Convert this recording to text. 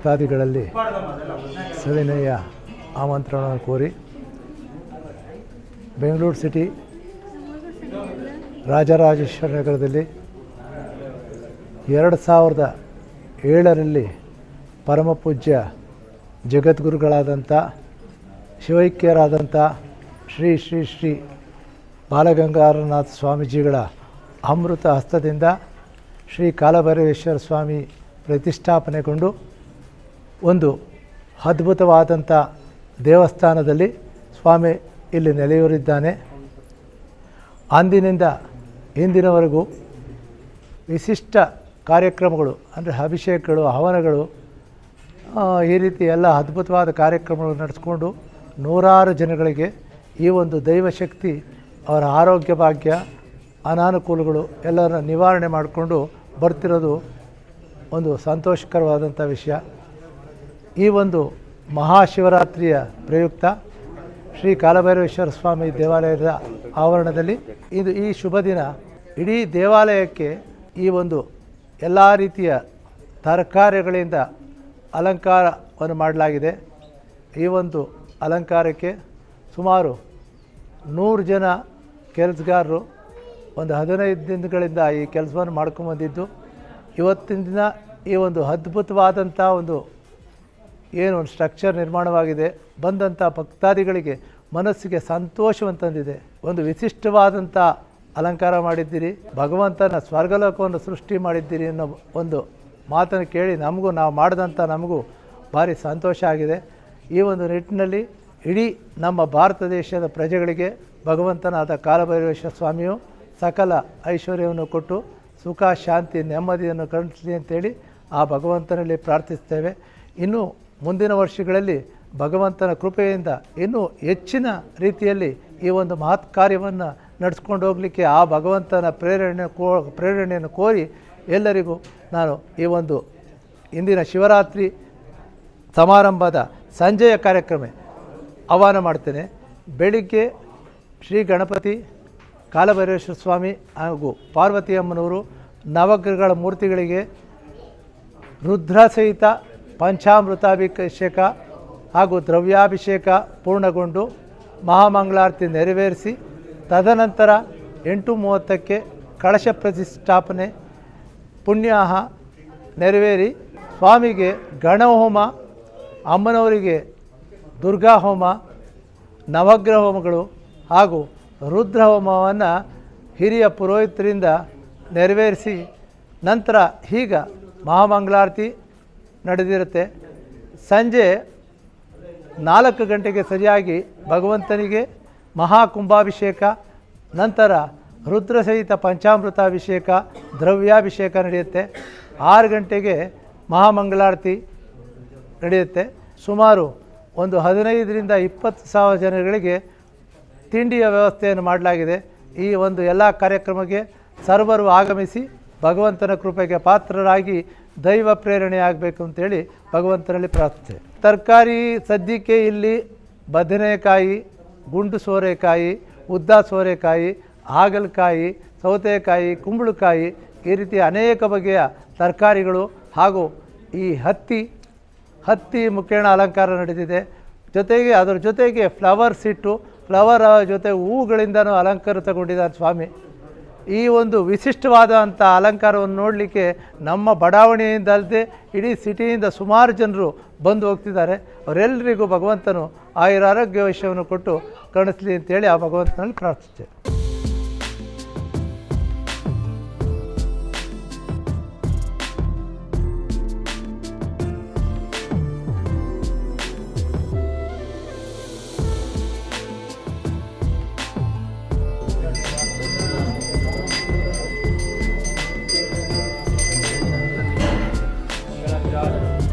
ಭಕ್ತಾದಿಗಳಲ್ಲಿ ಸವಿನಯ ಆಮಂತ್ರಣ ಕೋರಿ ಬೆಂಗಳೂರು ಸಿಟಿ ರಾಜರಾಜೇಶ್ವರ ನಗರದಲ್ಲಿ ಎರಡು ಸಾವಿರದ ಏಳರಲ್ಲಿ ಪರಮಪೂಜ್ಯ ಜಗದ್ಗುರುಗಳಾದಂಥ, ಶಿವೈಕ್ಯರಾದಂಥ ಶ್ರೀ ಶ್ರೀ ಶ್ರೀ ಬಾಲಗಂಗಾಧರನಾಥ ಸ್ವಾಮೀಜಿಗಳ ಅಮೃತ ಹಸ್ತದಿಂದ ಶ್ರೀ ಕಾಲಭೈರವೇಶ್ವರ ಸ್ವಾಮಿ ಪ್ರತಿಷ್ಠಾಪನೆಗೊಂಡು ಒಂದು ಅದ್ಭುತವಾದಂಥ ದೇವಸ್ಥಾನದಲ್ಲಿ ಸ್ವಾಮಿ ಇಲ್ಲಿ ನೆಲೆಯೂರಿದ್ದಾನೆ. ಅಂದಿನಿಂದ ಇಂದಿನವರೆಗೂ ವಿಶಿಷ್ಟ ಕಾರ್ಯಕ್ರಮಗಳು, ಅಂದರೆ ಅಭಿಷೇಕಗಳು, ಹವನಗಳು ಈ ರೀತಿ ಎಲ್ಲ ಅದ್ಭುತವಾದ ಕಾರ್ಯಕ್ರಮಗಳು ನಡೆಸ್ಕೊಂಡು ನೂರಾರು ಜನಗಳಿಗೆ ಈ ಒಂದು ದೈವಶಕ್ತಿ, ಅವರ ಆರೋಗ್ಯ ಭಾಗ್ಯ, ಅನಾನುಕೂಲಗಳು ಎಲ್ಲರ ನಿವಾರಣೆ ಮಾಡಿಕೊಂಡು ಬರ್ತಿರೋದು ಒಂದು ಸಂತೋಷಕರವಾದಂಥ ವಿಷಯ. ಈ ಒಂದು ಮಹಾಶಿವರಾತ್ರಿಯ ಪ್ರಯುಕ್ತ ಶ್ರೀ ಕಾಲಭೈರವೇಶ್ವರ ಸ್ವಾಮಿ ದೇವಾಲಯದ ಆವರಣದಲ್ಲಿ ಇದು ಈ ಶುಭ ದಿನ. ಇಡೀ ದೇವಾಲಯಕ್ಕೆ ಈ ಒಂದು ಎಲ್ಲ ರೀತಿಯ ತರಕಾರಿಗಳಿಂದ ಅಲಂಕಾರವನ್ನು ಮಾಡಲಾಗಿದೆ. ಈ ಒಂದು ಅಲಂಕಾರಕ್ಕೆ ಸುಮಾರು ನೂರು ಜನ ಕೆಲಸಗಾರರು ಒಂದು ಹದಿನೈದು ದಿನಗಳಿಂದ ಈ ಕೆಲಸವನ್ನು ಮಾಡ್ಕೊಂಬಂದಿದ್ದು ಇವತ್ತಿನ ದಿನ ಈ ಒಂದು ಅದ್ಭುತವಾದಂಥ ಒಂದು ಏನು ಒಂದು ಸ್ಟ್ರಕ್ಚರ್ ನಿರ್ಮಾಣವಾಗಿದೆ ಬಂದಂಥ ಭಕ್ತಾದಿಗಳಿಗೆ ಮನಸ್ಸಿಗೆ ಸಂತೋಷವನ್ನು ತಂದಿದೆ ಒಂದು ವಿಶಿಷ್ಟವಾದಂಥ ಅಲಂಕಾರ ಮಾಡಿದ್ದೀರಿ, ಭಗವಂತನ ಸ್ವರ್ಗಲೋಕವನ್ನು ಸೃಷ್ಟಿ ಮಾಡಿದ್ದೀರಿ ಅನ್ನೋ ಒಂದು ಮಾತನ್ನು ಕೇಳಿ ನಮಗೂ, ನಾವು ಮಾಡಿದಂಥ ನಮಗೂ ಭಾರಿ ಸಂತೋಷ ಆಗಿದೆ. ಈ ಒಂದು ನಿಟ್ಟಿನಲ್ಲಿ ಇಡೀ ನಮ್ಮ ಭಾರತ ದೇಶದ ಪ್ರಜೆಗಳಿಗೆ, ಭಗವಂತನಾದ ಕಾಲಭೈರವೇಶ್ವರ ಸ್ವಾಮಿಯು ಸಕಲ ಐಶ್ವರ್ಯವನ್ನು ಕೊಟ್ಟು ಸುಖ, ಶಾಂತಿ, ನೆಮ್ಮದಿಯನ್ನು ಕರುಣಿಸಲಿ ಅಂತೇಳಿ ಆ ಭಗವಂತನಲ್ಲಿ ಪ್ರಾರ್ಥಿಸ್ತೇವೆ. ಇನ್ನು ಮುಂದಿನ ವರ್ಷಗಳಲ್ಲಿ ಭಗವಂತನ ಕೃಪೆಯಿಂದ ಇನ್ನೂ ಹೆಚ್ಚಿನ ರೀತಿಯಲ್ಲಿ ಈ ಒಂದು ಮಹತ್ ಕಾರ್ಯವನ್ನು ನಡೆಸ್ಕೊಂಡು ಹೋಗಲಿಕ್ಕೆ ಆ ಭಗವಂತನ ಪ್ರೇರಣೆ ಕೋ, ಪ್ರೇರಣೆಯನ್ನು ಕೋರಿ ಎಲ್ಲರಿಗೂ ನಾನು ಈ ಒಂದು ಇಂದಿನ ಶಿವರಾತ್ರಿ ಸಮಾರಂಭದ ಸಂಜೆಯ ಕಾರ್ಯಕ್ರಮ ಆಹ್ವಾನ ಮಾಡ್ತೇನೆ. ಬೆಳಿಗ್ಗೆ ಶ್ರೀ ಗಣಪತಿ ಕಾಲಭೈರೇಶ್ವರ ಸ್ವಾಮಿ ಹಾಗೂ ಪಾರ್ವತಿಯಮ್ಮನವರು ನವಗ್ರಹಗಳ ಮೂರ್ತಿಗಳಿಗೆ ರುದ್ರ ಸಹಿತ ಪಂಚಾಮೃತಾಭಿಷೇಕ ಹಾಗೂ ದ್ರವ್ಯಾಭಿಷೇಕ ಪೂರ್ಣಗೊಂಡು ಮಹಾಮಂಗಳಾರತಿ ನೆರವೇರಿಸಿ ತದನಂತರ ಎಂಟು ಮೂವತ್ತಕ್ಕೆ ಕಳಶ ಪ್ರತಿಷ್ಠಾಪನೆ ಪುಣ್ಯಾಹ ನೆರವೇರಿ ಸ್ವಾಮಿಗೆ ಗಣಹೋಮ, ಅಮ್ಮನವರಿಗೆ ದುರ್ಗಾ ಹೋಮ ನವಗ್ರಹ ಹೋಮಗಳು ಹಾಗೂ ರುದ್ರ ಹೋಮವನ್ನು ಹಿರಿಯ ಪುರೋಹಿತರಿಂದ ನೆರವೇರಿಸಿ ನಂತರ ಈಗ ಮಹಾಮಂಗಳಾರತಿ ನಡೆದಿರುತ್ತೆ. ಸಂಜೆ ನಾಲ್ಕು ಗಂಟೆಗೆ ಸರಿಯಾಗಿ ಭಗವಂತನಿಗೆ ಮಹಾಕುಂಭಾಭಿಷೇಕ, ನಂತರ ರುದ್ರಸಹಿತ ಪಂಚಾಮೃತಾಭಿಷೇಕ, ದ್ರವ್ಯಾಭಿಷೇಕ ನಡೆಯುತ್ತೆ. ಆರು ಗಂಟೆಗೆ ಮಹಾಮಂಗಳಾರತಿ ನಡೆಯುತ್ತೆ. ಸುಮಾರು ಒಂದು ಹದಿನೈದರಿಂದ ಇಪ್ಪತ್ತು ಸಾವಿರ ಜನಗಳಿಗೆ ತಿಂಡಿಯ ವ್ಯವಸ್ಥೆಯನ್ನು ಮಾಡಲಾಗಿದೆ. ಈ ಒಂದು ಎಲ್ಲ ಕಾರ್ಯಕ್ರಮಕ್ಕೆ ಸರ್ವರು ಆಗಮಿಸಿ ಭಗವಂತನ ಕೃಪೆಗೆ ಪಾತ್ರರಾಗಿ ದೈವ ಪ್ರೇರಣೆ ಆಗಬೇಕು ಅಂತೇಳಿ ಭಗವಂತನಲ್ಲಿ ಪ್ರಾರ್ಥನೆ ತರಕಾರಿ ಸದ್ಯಕ್ಕೆ ಇಲ್ಲಿ ಬದನೆಕಾಯಿ, ಗುಂಡು ಸೋರೆಕಾಯಿ, ಉದ್ದ ಸೋರೆಕಾಯಿ, ಹಾಗಲಕಾಯಿ, ಸೌತೆಕಾಯಿ, ಕುಂಬಳಕಾಯಿ ಈ ರೀತಿ ಅನೇಕ ಬಗೆಯ ತರಕಾರಿಗಳು ಹಾಗೂ ಈ ಹತ್ತಿ ಹತ್ತಿ ಮುಖೇಣ ಅಲಂಕಾರ ನಡೆದಿದೆ. ಜೊತೆಗೆ ಅದರ ಜೊತೆಗೆ ಫ್ಲವರ್ಸ್ ಇಟ್ಟು, ಫ್ಲವರ್ ಜೊತೆ ಹೂಗಳಿಂದನೂ ಅಲಂಕೃತಗೊಂಡಿದ್ದಾರೆ ಸ್ವಾಮಿ. ಈ ಒಂದು ವಿಶಿಷ್ಟವಾದಂಥ ಅಲಂಕಾರವನ್ನು ನೋಡಲಿಕ್ಕೆ ನಮ್ಮ ಬಡಾವಣೆಯಿಂದಲ್ಲದೆ ಇಡೀ ಸಿಟಿಯಿಂದ ಸುಮಾರು ಜನರು ಬಂದು ಹೋಗ್ತಿದ್ದಾರೆ. ಅವರೆಲ್ಲರಿಗೂ ಭಗವಂತನು ಆಯುರಾರೋಗ್ಯ ವಿಷಯವನ್ನು ಕೊಟ್ಟು ಕಾಣಿಸ್ಲಿ ಅಂತೇಳಿ ಆ ಭಗವಂತನಲ್ಲಿ ಪ್ರಾರ್ಥಿಸ್ತೇವೆ Ja.